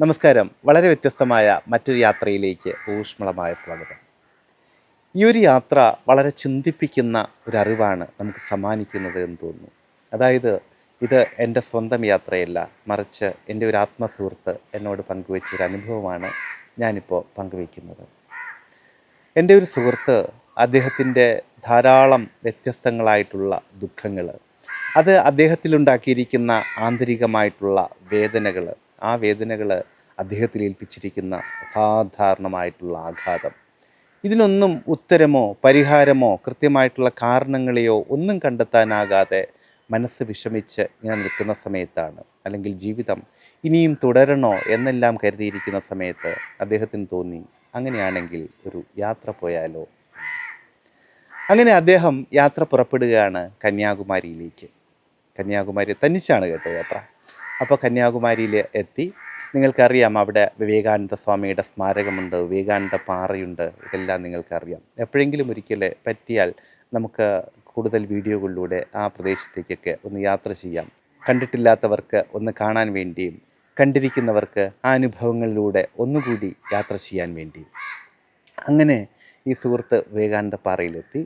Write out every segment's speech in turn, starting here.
നമസ്കാരം. വളരെ വ്യത്യസ്തമായ മറ്റൊരു യാത്രയിലേക്ക് ഊഷ്മളമായ സ്വാഗതം. ഈ ഒരു യാത്ര വളരെ ചിന്തിപ്പിക്കുന്ന ഒരു അറിവാണ് നമുക്ക് സമ്മാനിക്കുന്നത് എന്ന് തോന്നുന്നു. അതായത് ഇത് എന്റെ സ്വന്തം യാത്രയല്ല മറിച്ച് എന്റെ ഒരു ആത്മസുഹൃത്ത് എന്നോട് പങ്കുവെച്ച ഒരു അനുഭവമാണ് ഞാനിപ്പോൾ പങ്കുവയ്ക്കുന്നത് എന്റെ ഒരു സുഹൃത്ത് അദ്ദേഹത്തിന്റെ ധാരാളം വ്യത്യസ്തങ്ങളായിട്ടുള്ള ദുഃഖങ്ങൾ അത് അദ്ദേഹത്തിലുണ്ടാക്കിയിരിക്കുന്ന ആന്തരികമായിട്ടുള്ള വേദനകൾ ആ വേദനകൾ അദ്ദേഹത്തിൽ ഏൽപ്പിച്ചിരിക്കുന്ന അസാധാരണമായിട്ടുള്ള ആഘാതം. ഇതിനൊന്നും ഉത്തരമോ പരിഹാരമോ കൃത്യമായിട്ടുള്ള കാരണങ്ങളെയോ ഒന്നും കണ്ടെത്താനാകാതെ മനസ്സ് വിഷമിച്ച് ഇങ്ങനെ നിൽക്കുന്ന സമയത്താണ്. അല്ലെങ്കിൽ ജീവിതം ഇനിയും തുടരണോ എന്നെല്ലാം കരുതിയിരിക്കുന്ന സമയത്ത് അദ്ദേഹത്തിന് തോന്നി അങ്ങനെയാണെങ്കിൽ ഒരു യാത്ര പോയാലോ? അങ്ങനെ അദ്ദേഹം യാത്ര പുറപ്പെടുകയാണ് കന്യാകുമാരിയിലേക്ക്. കന്യാകുമാരി തന്നിച്ചാണ് കേട്ടോ യാത്ര. അപ്പോൾ കന്യാകുമാരിയിൽ എത്തി. നിങ്ങൾക്കറിയാം അവിടെ വിവേകാനന്ദ സ്വാമിയുടെ സ്മാരകമുണ്ട് വിവേകാനന്ദ പാറയുണ്ട് ഇതെല്ലാം നിങ്ങൾക്കറിയാം. എപ്പോഴെങ്കിലും ഒരിക്കൽ പറ്റിയാൽ നമുക്ക് കൂടുതൽ വീഡിയോകളിലൂടെ ആ പ്രദേശത്തേക്കൊക്കെ ഒന്ന് യാത്ര ചെയ്യാം. കണ്ടിട്ടില്ലാത്തവർക്ക് ഒന്ന് കാണാൻ വേണ്ടിയും കണ്ടിരിക്കുന്നവർക്ക് ആ അനുഭവങ്ങളിലൂടെ ഒന്നുകൂടി യാത്ര ചെയ്യാൻ വേണ്ടിയും. അങ്ങനെ ഈ സുഹൃത്ത് വിവേകാനന്ദ പാറയിലെത്തി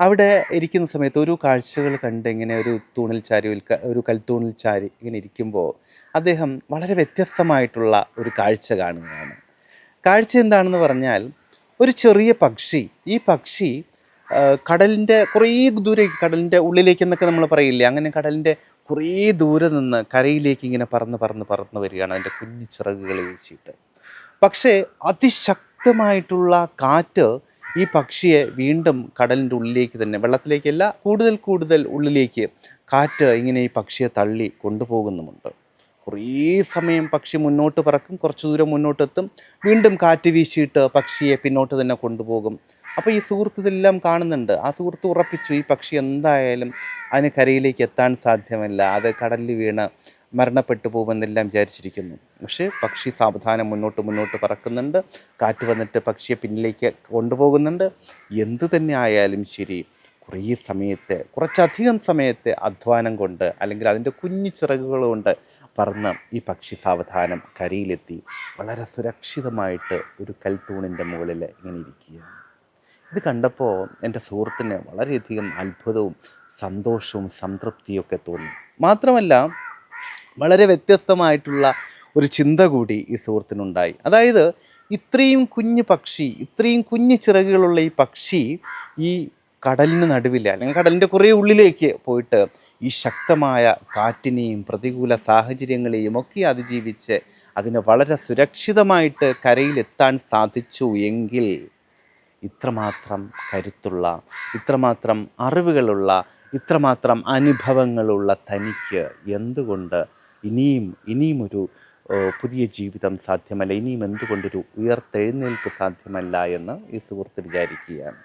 അവിടെ ഇരിക്കുന്ന സമയത്ത് ഒരു കാഴ്ചകൾ കണ്ട് ഇങ്ങനെ ഒരു തൂണിൽ ചാരി ഒരു കൽത്തൂണിൽ ചാരി ഇങ്ങനെ ഇരിക്കുമ്പോൾ അദ്ദേഹം വളരെ വ്യത്യസ്തമായിട്ടുള്ള ഒരു കാഴ്ച കാണുകയാണ്. കാഴ്ച എന്താണെന്ന് പറഞ്ഞാൽ ഒരു ചെറിയ പക്ഷി. ഈ പക്ഷി കടലിന്റെ കുറേ ദൂരെ കടലിന്റെ ഉള്ളിലേക്ക് എന്നൊക്കെ നമ്മൾ പറയില്ലേ അങ്ങനെ കടലിന്റെ കുറേ ദൂരെ നിന്ന് കരയിലേക്ക് ഇങ്ങനെ പറന്ന് പറന്ന് പറന്ന് വരികയാണ് അതിന്റെ കുഞ്ഞു ചിറകുകൾ വീശിയിട്ട് പക്ഷേ അതിശക്തമായിട്ടുള്ള കാറ്റ് ഈ പക്ഷിയെ വീണ്ടും കടലിന്റെ ഉള്ളിലേക്ക് തന്നെ വെള്ളത്തിലേക്കല്ല കൂടുതൽ കൂടുതൽ ഉള്ളിലേക്ക് കാറ്റ് ഇങ്ങനെ ഈ പക്ഷിയെ തള്ളി കൊണ്ടുപോകുന്നുമുണ്ട്. കുറേ സമയം പക്ഷി മുന്നോട്ട് പറക്കും കുറച്ച് ദൂരം മുന്നോട്ടെത്തും വീണ്ടും കാറ്റ് വീശിയിട്ട് പക്ഷിയെ പിന്നോട്ട് തന്നെ കൊണ്ടുപോകും. അപ്പോൾ ഈ സുഹൃത്ത് ഇതെല്ലാം കാണുന്നുണ്ട്. ആ സുഹൃത്ത് ഉറപ്പിച്ചു ഈ പക്ഷി എന്തായാലും അതിന് കരയിലേക്ക് എത്താൻ സാധ്യമല്ല. അത് കടലിൽ വീണ് മരണപ്പെട്ടു പോകുമെന്നെല്ലാം വിചാരിച്ചിരിക്കുന്നു. പക്ഷേ പക്ഷി സാവധാനം മുന്നോട്ട് മുന്നോട്ട് പറക്കുന്നുണ്ട്. കാറ്റ് വന്നിട്ട് പക്ഷിയെ പിന്നിലേക്ക് കൊണ്ടുപോകുന്നുണ്ട്. എന്ത് തന്നെ ആയാലും ശരി കുറേ സമയത്തെ കുറച്ചധികം സമയത്തെ അധ്വാനം കൊണ്ട് അല്ലെങ്കിൽ അതിന്റെ കുഞ്ഞു ചിറകുകൾ കൊണ്ട് പറന്ന് ഈ പക്ഷി സാവധാനം കരയിലെത്തി വളരെ സുരക്ഷിതമായിട്ട് ഒരു കൽത്തൂണിന്റെ മുകളിൽ ഇങ്ങനെ ഇരിക്കുകയാണ്. ഇത് കണ്ടപ്പോൾ എന്റെ സുഹൃത്തിന് വളരെയധികം അത്ഭുതവും സന്തോഷവും സംതൃപ്തിയൊക്കെ തോന്നി. മാത്രമല്ല വളരെ വ്യത്യസ്തമായിട്ടുള്ള ഒരു ചിന്ത കൂടി ഈ സുഹൃത്തിനുണ്ടായി. അതായത് ഇത്രയും കുഞ്ഞു പക്ഷി ഇത്രയും കുഞ്ഞു ചിറകുകളുള്ള ഈ പക്ഷി ഈ കടലിന് നടുവിൽ അല്ലെങ്കിൽ കടലിന്റെ കുറേ ഉള്ളിലേക്ക് പോയിട്ട് ഈ ശക്തമായ കാറ്റിനെയും പ്രതികൂല സാഹചര്യങ്ങളെയും ഒക്കെ അതിജീവിച്ച് അതിനെ വളരെ സുരക്ഷിതമായിട്ട് കരയിലെത്താൻ സാധിച്ചു എങ്കിൽ ഇത്രമാത്രം കരുത്തുള്ള ഇത്രമാത്രം അറിവുകളുള്ള ഇത്രമാത്രം അനുഭവങ്ങളുള്ള തനിക്ക് എന്തുകൊണ്ട് ഇനിയും ഇനിയും ഒരു പുതിയ ജീവിതം സാധ്യമല്ല. ഇനിയും എന്തുകൊണ്ടൊരു ഉയർത്തെഴുന്നേൽപ്പ് സാധ്യമല്ല എന്ന് ഈ സുഹൃത്ത് വിചാരിക്കുകയാണ്.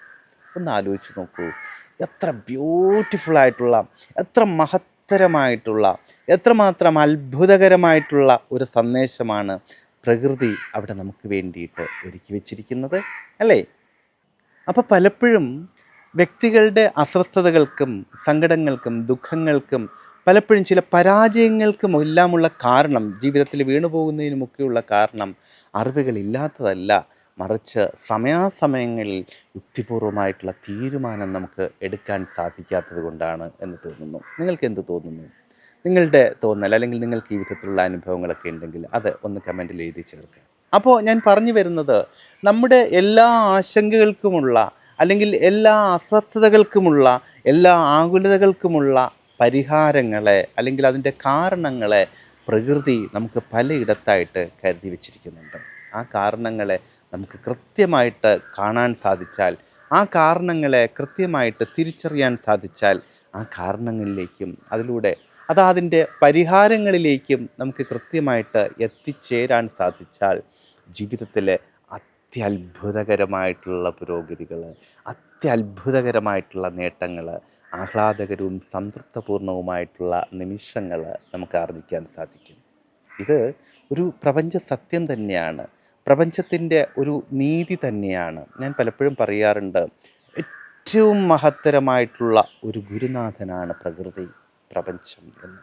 ഒന്ന് ആലോചിച്ച് നോക്കൂ. എത്ര ബ്യൂട്ടിഫുള്ളായിട്ടുള്ള എത്ര മഹത്തരമായിട്ടുള്ള എത്രമാത്രം അത്ഭുതകരമായിട്ടുള്ള ഒരു സന്ദേശമാണ് പ്രകൃതി അവിടെ നമുക്ക് വേണ്ടിയിട്ട് ഒരുക്കി വെച്ചിരിക്കുന്നത് അല്ലേ? അപ്പോൾ പലപ്പോഴും വ്യക്തികളുടെ അസ്വസ്ഥതകൾക്കും സങ്കടങ്ങൾക്കും ദുഃഖങ്ങൾക്കും പലപ്പോഴും ചില പരാജയങ്ങൾക്കും എല്ലാമുള്ള കാരണം ജീവിതത്തിൽ വീണുപോകുന്നതിനുമൊക്കെയുള്ള കാരണം അറിവുകളില്ലാത്തതല്ല മറിച്ച് സമയാസമയങ്ങളിൽ യുക്തിപൂർവമായിട്ടുള്ള തീരുമാനം നമുക്ക് എടുക്കാൻ സാധിക്കാത്തത് കൊണ്ടാണ് എന്ന് തോന്നുന്നു. നിങ്ങൾക്ക് എന്ത് തോന്നുന്നു? നിങ്ങളുടെ തോന്നൽ അല്ലെങ്കിൽ നിങ്ങൾക്ക് ഈ വിധത്തിലുള്ള അനുഭവങ്ങളൊക്കെ ഉണ്ടെങ്കിൽ അത് ഒന്ന് കമന്റിൽ എഴുതി ചേർക്കുക. അപ്പോൾ ഞാൻ പറഞ്ഞു വരുന്നത് നമ്മുടെ എല്ലാ ആശങ്കകൾക്കുമുള്ള അല്ലെങ്കിൽ എല്ലാ അസ്വസ്ഥതകൾക്കുമുള്ള എല്ലാ ആകുലതകൾക്കുമുള്ള പരിഹാരങ്ങളെ അല്ലെങ്കിൽ അതിന്റെ കാരണങ്ങളെ പ്രകൃതി നമുക്ക് പലയിടത്തായിട്ട് കരുതി വച്ചിരിക്കുന്നുണ്ട്. ആ കാരണങ്ങളെ നമുക്ക് കൃത്യമായിട്ട് കാണാൻ സാധിച്ചാൽ ആ കാരണങ്ങളെ കൃത്യമായിട്ട് തിരിച്ചറിയാൻ സാധിച്ചാൽ ആ കാരണങ്ങളിലേക്കും അതിലൂടെ അതാതിന്റെ പരിഹാരങ്ങളിലേക്കും നമുക്ക് കൃത്യമായിട്ട് എത്തിച്ചേരാൻ സാധിച്ചാൽ ജീവിതത്തിലെ അത്യത്ഭുതകരമായിട്ടുള്ള പുരോഗതികൾ അത്യത്ഭുതകരമായിട്ടുള്ള നേട്ടങ്ങൾ ആഹ്ലാദകരവും സംതൃപ്തപൂർണവുമായിട്ടുള്ള നിമിഷങ്ങൾ നമുക്ക് ആർജിക്കാൻ സാധിക്കും. ഇത് ഒരു പ്രപഞ്ച സത്യം തന്നെയാണ്. പ്രപഞ്ചത്തിന്റെ ഒരു നീതി തന്നെയാണ്. ഞാൻ പലപ്പോഴും പറയാറുണ്ട് ഏറ്റവും മഹത്തരമായിട്ടുള്ള ഒരു ഗുരുനാഥനാണ് പ്രകൃതി പ്രപഞ്ചം എന്ന്.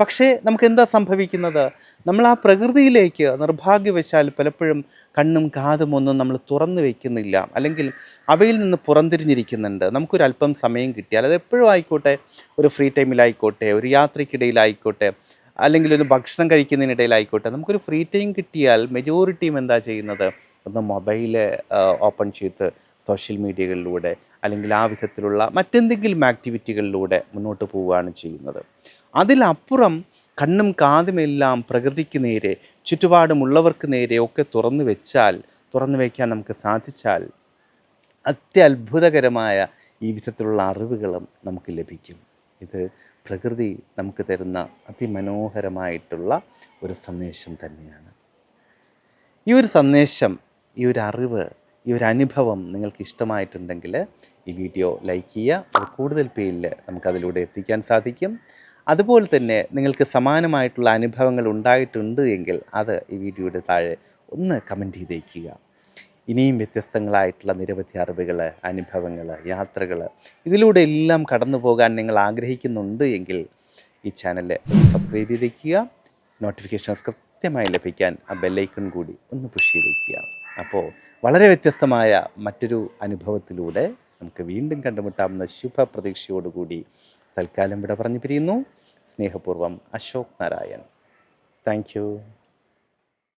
പക്ഷേ നമുക്ക് എന്താ സംഭവിക്കുന്നത്? നമ്മൾ ആ പ്രകൃതിയിലേക്ക് നിർഭാഗ്യവശാൽ പലപ്പോഴും കണ്ണും കാതും ഒന്നും നമ്മൾ തുറന്നു വയ്ക്കുന്നില്ല അല്ലെങ്കിൽ അവയിൽ നിന്ന് പുറംതിരിഞ്ഞിരിക്കുന്നുണ്ട് നമുക്കൊരല്പം സമയം കിട്ടിയാൽ അത് എപ്പോഴും ആയിക്കോട്ടെ ഒരു ഫ്രീ ടൈമിലായിക്കോട്ടെ ഒരു യാത്രയ്ക്കിടയിലായിക്കോട്ടെ അല്ലെങ്കിൽ ഒരു ഭക്ഷണം കഴിക്കുന്നതിനിടയിലായിക്കോട്ടെ നമുക്കൊരു ഫ്രീ ടൈം കിട്ടിയാൽ മെജോറിറ്റിയും എന്താ ചെയ്യുന്നത്? ഒന്ന് മൊബൈൽ ഓപ്പൺ ചെയ്ത് സോഷ്യൽ മീഡിയകളിലൂടെ അല്ലെങ്കിൽ ആ വിധത്തിലുള്ള മറ്റെന്തെങ്കിലും ആക്ടിവിറ്റികളിലൂടെ മുന്നോട്ട് പോവുകയാണ് ചെയ്യുന്നത്. അതിലപ്പുറം കണ്ണും കാതുമെല്ലാം പ്രകൃതിക്ക് നേരെ ചുറ്റുപാടുമുള്ളവർക്ക് നേരെ ഒക്കെ തുറന്നു വെച്ചാൽ തുറന്നു വയ്ക്കാൻ നമുക്ക് സാധിച്ചാൽ അത്യത്ഭുതകരമായ ഈ വിധത്തിലുള്ള അറിവുകളും നമുക്ക് ലഭിക്കും. ഇത് പ്രകൃതി നമുക്ക് തരുന്ന അതിമനോഹരമായിട്ടുള്ള ഒരു സന്ദേശം തന്നെയാണ്. ഈ ഒരു സന്ദേശം ഈ ഒരു അറിവ് ഈ ഒരു അനുഭവം നിങ്ങൾക്ക് ഇഷ്ടമായിട്ടുണ്ടെങ്കിൽ ഈ വീഡിയോ ലൈക്ക് ചെയ്യുക. കൂടുതൽ പേരിൽ നമുക്കതിലൂടെ എത്തിക്കാൻ സാധിക്കും. അതുപോലെ തന്നെ നിങ്ങൾക്ക് സമാനമായിട്ടുള്ള അനുഭവങ്ങൾ ഉണ്ടായിട്ടുണ്ട് എങ്കിൽ അത് ഈ വീഡിയോയുടെ താഴെ ഒന്ന് കമന്റ് ചെയ്തേക്കുക. ഇനിയും വ്യത്യസ്തങ്ങളായിട്ടുള്ള നിരവധി അറിവുകൾ അനുഭവങ്ങൾ യാത്രകൾ ഇതിലൂടെ എല്ലാം കടന്നു പോകാൻ നിങ്ങൾ ആഗ്രഹിക്കുന്നുണ്ട് എങ്കിൽ ഈ ചാനൽ സബ്സ്ക്രൈബ് ചെയ്തേക്കുക. നോട്ടിഫിക്കേഷൻസ് കൃത്യമായി ലഭിക്കാൻ ആ ബെല്ലൈക്കൺ കൂടി ഒന്ന് പുഷ് ചെയ്തേക്കുക. അപ്പോൾ വളരെ വ്യത്യസ്തമായ മറ്റൊരു അനുഭവത്തിലൂടെ നമുക്ക് വീണ്ടും കണ്ടുമുട്ടാവുന്ന ശുഭപ്രതീക്ഷയോടുകൂടി തൽക്കാലം ഇവിടെ പറഞ്ഞു പിരിയുന്നു സ്നേഹപൂർവം അശോക് നാരായൺ. താങ്ക്